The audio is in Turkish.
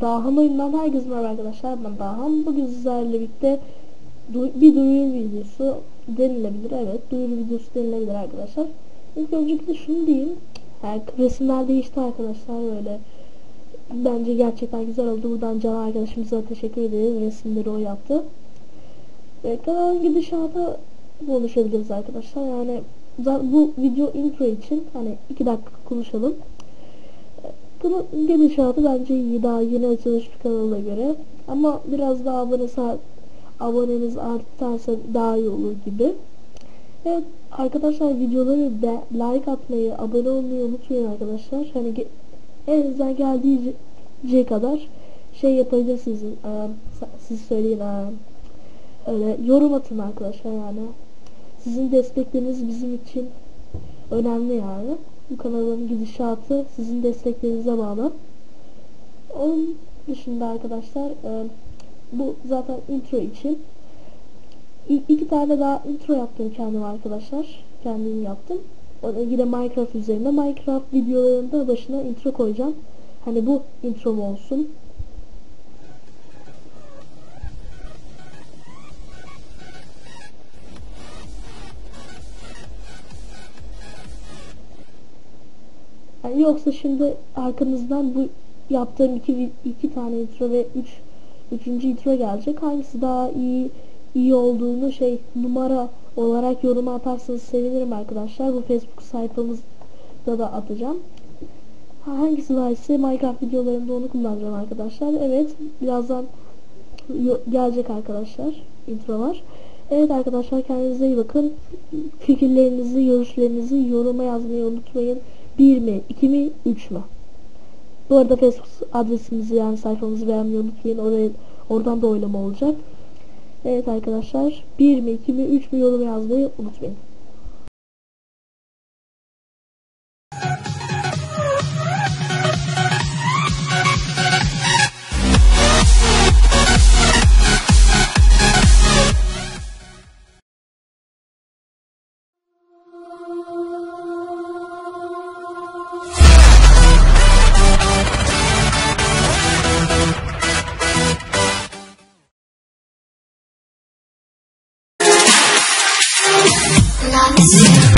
Dahan oyundan herkese merhaba arkadaşlar. Ben Dahan bugün sizlerle birlikte du- bir duyuru videosu denilebilir. Evet duyuru videosu denilebilir arkadaşlar. İlk öncelikle şunu diyeyim. Yani resimler değişti arkadaşlar. Böyle bence gerçekten güzel oldu. Buradan Can arkadaşımıza teşekkür ederiz. Resimleri o yaptı. Ve kanalın gidişatı konuşabiliriz arkadaşlar. Yani bu video intro için hani iki dakika konuşalım bunun gidişatı bence iyi daha yeni açılmış bir kanala göre ama biraz daha abone aboneniz artarsa daha iyi olur gibi. Evet arkadaşlar videoları be- like atmayı, abone olmayı unutmayın arkadaşlar. Hani ge- elinizden geldiği kadar şey yapabilirsiniz. Ee, siz söyleyin. ee, öyle yorum atın arkadaşlar yani. Sizin destekleriniz bizim için önemli yani. Bu kanalın gidişatı sizin desteklerinize bağlı. Onun dışında arkadaşlar e, bu zaten intro için iki tane daha intro yaptım kendim arkadaşlar. Kendim yaptım. Yine Minecraft üzerinde. Minecraft videolarında başına intro koyacağım. Hani bu introm olsun. Yani yoksa şimdi arkanızdan bu yaptığım iki iki tane intro ve üç üçüncü intro gelecek. Hangisi daha iyi iyi olduğunu şey numara olarak yoruma atarsanız sevinirim arkadaşlar. Bu Facebook sayfamızda da atacağım. Ha, Hangisi daha ise Minecraft videolarında onu kullanacağım arkadaşlar. Evet birazdan gelecek arkadaşlar introlar. Evet arkadaşlar kendinize iyi bakın. Fikirlerinizi, görüşlerinizi yoruma yazmayı unutmayın. 1 mi, 2 mi, 3 mü? Bu arada Facebook adresimizi yani sayfamızı beğenmeyi unutmayın. Oraya, oradan da oylama olacak. Evet arkadaşlar 1 mi, 2 mi, 3 mü yorum yazmayı unutmayın. 啊！